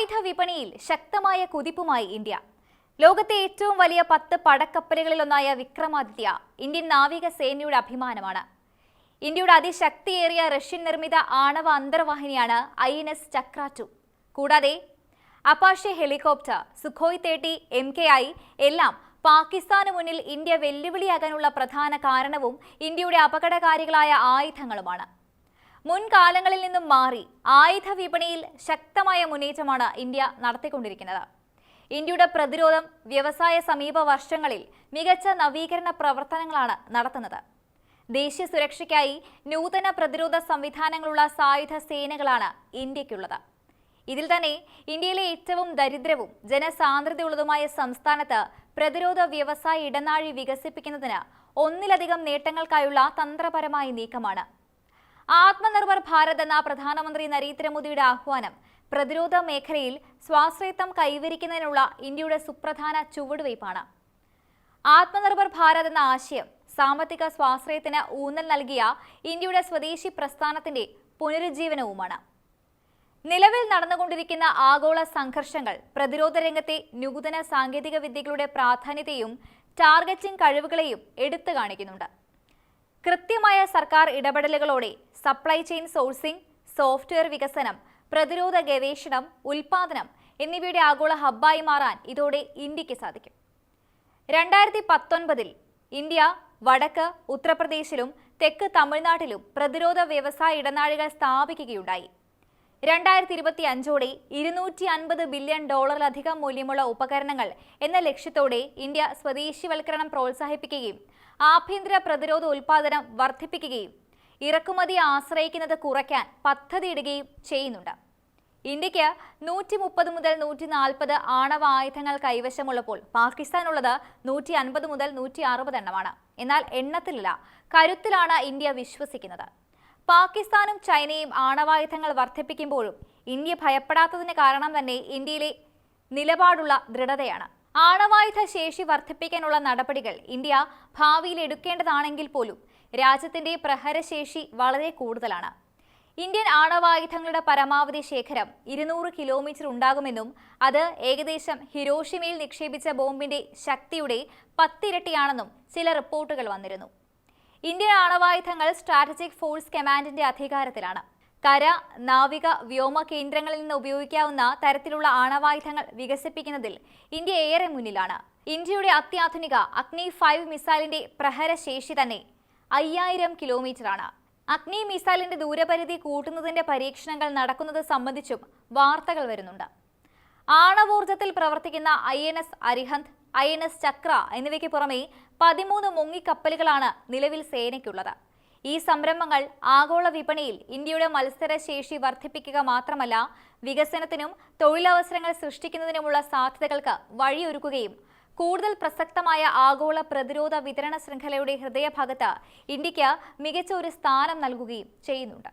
ആയുധ വിപണിയിൽ ശക്തമായ കുതിപ്പുമായി ഇന്ത്യ. ലോകത്തെ ഏറ്റവും വലിയ പത്ത് പടക്കപ്പലുകളിലൊന്നായ വിക്രമാദിത്യ ഇന്ത്യൻ നാവികസേനയുടെ അഭിമാനമാണ്. ഇന്ത്യയുടെ അതിശക്തിയേറിയ റഷ്യൻ നിർമ്മിത ആണവ അന്തർവാഹിനിയാണ് I N S Chakra two കൂടാതെ അപാഷെ ഹെലികോപ്റ്റർ സുഖോയ് തേട്ടി എം കെ ഐ എല്ലാം പാകിസ്ഥാന് മുന്നിൽ ഇന്ത്യ വെല്ലുവിളിയാകാനുള്ള പ്രധാന കാരണവും ഇന്ത്യയുടെ അപകടകാരികളായ ആയുധങ്ങളുമാണ്. മുൻകാലങ്ങളിൽ നിന്നും മാറി ആയുധ വിപണിയിൽ ശക്തമായ മുന്നേറ്റമാണ് ഇന്ത്യ നടത്തിക്കൊണ്ടിരിക്കുന്നത്. ഇന്ത്യയുടെ പ്രതിരോധം വ്യവസായ സമീപ വർഷങ്ങളിൽ മികച്ച നവീകരണ പ്രവർത്തനങ്ങളാണ് നടത്തുന്നത്. ദേശീയ സുരക്ഷയ്ക്കായി നൂതന പ്രതിരോധ സംവിധാനങ്ങളുള്ള സായുധ സേനകളാണ് ഇന്ത്യക്കുള്ളത് ഇതിൽ തന്നെ ഇന്ത്യയിലെ ഏറ്റവും ദരിദ്രവും ജനസാന്ദ്രതയുള്ളതുമായ സംസ്ഥാനത്ത് പ്രതിരോധ വ്യവസായ ഇടനാഴി വികസിപ്പിക്കുന്നതിന് ഒന്നിലധികം നേട്ടങ്ങൾക്കായുള്ള തന്ത്രപരമായ നീക്കമാണ് ആത്മനിർഭർ ഭാരത് എന്ന പ്രധാനമന്ത്രി നരേന്ദ്രമോദിയുടെ ആഹ്വാനം പ്രതിരോധ മേഖലയിൽ സ്വാശ്രയത്വം കൈവരിക്കുന്നതിനുള്ള ഇന്ത്യയുടെ സുപ്രധാന ചുവടുവയ്പ്പാണ് ആത്മനിർഭർ ഭാരത് എന്ന ആശയം സാമ്പത്തിക സ്വാശ്രയത്തിന് ഊന്നൽ നൽകിയ ഇന്ത്യയുടെ സ്വദേശി പ്രസ്ഥാനത്തിന്റെ പുനരുജ്ജീവനവുമാണ്. നിലവിൽ നടന്നുകൊണ്ടിരിക്കുന്ന ആഗോള സംഘർഷങ്ങൾ പ്രതിരോധ രംഗത്തെ നൂതന സാങ്കേതിക വിദ്യകളുടെ പ്രാധാന്യത്തെയും ടാർഗറ്റിംഗ് കഴിവുകളെയും എടുത്തു കാണിക്കുന്നുണ്ട്. കൃത്യമായ സർക്കാർ ഇടപെടലുകളോടെ സപ്ലൈ ചെയിൻ സോഴ്സിംഗ് സോഫ്റ്റ്വെയർ വികസനം പ്രതിരോധ ഗവേഷണം ഉൽപാദനം എന്നിവയുടെ ആഗോള ഹബ്ബായി മാറാൻ ഇതോടെ ഇന്ത്യയ്ക്ക് സാധിക്കും. രണ്ടായിരത്തി പത്തൊൻപതിൽ ഇന്ത്യ വടക്ക് ഉത്തർപ്രദേശിലും തെക്ക് തമിഴ്നാട്ടിലും പ്രതിരോധ വ്യവസായ ഇടനാഴികൾ സ്ഥാപിക്കുകയുണ്ടായി. രണ്ടായിരത്തി ഇരുപത്തി അഞ്ചോടെ ഇരുന്നൂറ്റി അൻപത് ബില്യൺ ഡോളറിലധികം മൂല്യമുള്ള ഉപകരണങ്ങൾ എന്ന ലക്ഷ്യത്തോടെ ഇന്ത്യ സ്വദേശിവൽക്കരണം പ്രോത്സാഹിപ്പിക്കുകയും ആഭ്യന്തര പ്രതിരോധ ഉൽപാദനം വർദ്ധിപ്പിക്കുകയും ഇറക്കുമതി ആശ്രയിക്കുന്നത് കുറയ്ക്കാൻ പദ്ധതിയിടുകയും ചെയ്യുന്നുണ്ട്. ഇന്ത്യയ്ക്ക് നൂറ്റി മുപ്പത് മുതൽ നൂറ്റി നാൽപ്പത് ആണവ ആയുധങ്ങൾ കൈവശമുള്ളപ്പോൾ പാകിസ്ഥാനുള്ളത് നൂറ്റി അൻപത് മുതൽ നൂറ്റി അറുപത് എണ്ണമാണ്. എന്നാൽ എണ്ണത്തിലല്ല കരുത്തിലാണ് ഇന്ത്യ വിശ്വസിക്കുന്നത്. പാകിസ്ഥാനും ചൈനയും ആണവായുധങ്ങൾ വർദ്ധിപ്പിക്കുമ്പോഴും ഇന്ത്യ ഭയപ്പെടാത്തതിന് കാരണം തന്നെ ഇന്ത്യയിലെ നിലപാടുള്ള ദൃഢതയാണ്. ആണവായുധ ശേഷി വർദ്ധിപ്പിക്കാനുള്ള നടപടികൾ ഇന്ത്യ ഭാവിയിൽ എടുക്കേണ്ടതാണെങ്കിൽ പോലും രാജ്യത്തിന്റെ പ്രഹരശേഷി വളരെ കൂടുതലാണ്. ഇന്ത്യൻ ആണവായുധങ്ങളുടെ പരമാവധി ശേഖരം ഇരുന്നൂറ് കിലോമീറ്റർ ഉണ്ടാകുമെന്നും അത് ഏകദേശം ഹിരോഷിമയിൽ നിക്ഷേപിച്ച ബോംബിന്റെ ശക്തിയുടെ പത്തിരട്ടിയാണെന്നും ചില റിപ്പോർട്ടുകൾ വന്നിരുന്നു. ഇന്ത്യൻ ആണവായുധങ്ങൾ സ്ട്രാറ്റജിക് ഫോഴ്സ് കമാൻഡിന്റെ അധികാരത്തിലാണ്. കര നാവിക വ്യോമ കേന്ദ്രങ്ങളിൽ നിന്ന് ഉപയോഗിക്കാവുന്ന തരത്തിലുള്ള ആണവായുധങ്ങൾ വികസിപ്പിക്കുന്നതിൽ ഇന്ത്യ ഏറെ മുന്നിലാണ്. ഇന്ത്യയുടെ അത്യാധുനിക അഗ്നി ഫൈവ് മിസൈലിന്റെ പ്രഹരശേഷി തന്നെ അയ്യായിരം കിലോമീറ്ററാണ്. അഗ്നി മിസൈലിന്റെ ദൂരപരിധി കൂട്ടുന്നതിന്റെ പരീക്ഷണങ്ങൾ നടക്കുന്നത് സംബന്ധിച്ചും വാർത്തകൾ വരുന്നുണ്ട്. ആണവോർജത്തിൽ പ്രവർത്തിക്കുന്ന I N S Arihant I Chakra എന്നിവയ്ക്ക് പുറമെ പതിമൂന്ന് മുങ്ങിക്കപ്പലുകളാണ് നിലവിൽ സേനയ്ക്കുള്ളത്. ഈ സംരംഭങ്ങൾ ആഗോള വിപണിയിൽ ഇന്ത്യയുടെ മത്സരശേഷി വർദ്ധിപ്പിക്കുക മാത്രമല്ല വികസനത്തിനും തൊഴിലവസരങ്ങൾ സൃഷ്ടിക്കുന്നതിനുമുള്ള സാധ്യതകൾക്ക് വഴിയൊരുക്കുകയും കൂടുതൽ പ്രസക്തമായ ആഗോള പ്രതിരോധ വിതരണ ശൃംഖലയുടെ ഹൃദയഭാഗത്ത് ഇന്ത്യയ്ക്ക് മികച്ച ഒരു സ്ഥാനം നൽകുകയും ചെയ്യുന്നുണ്ട്.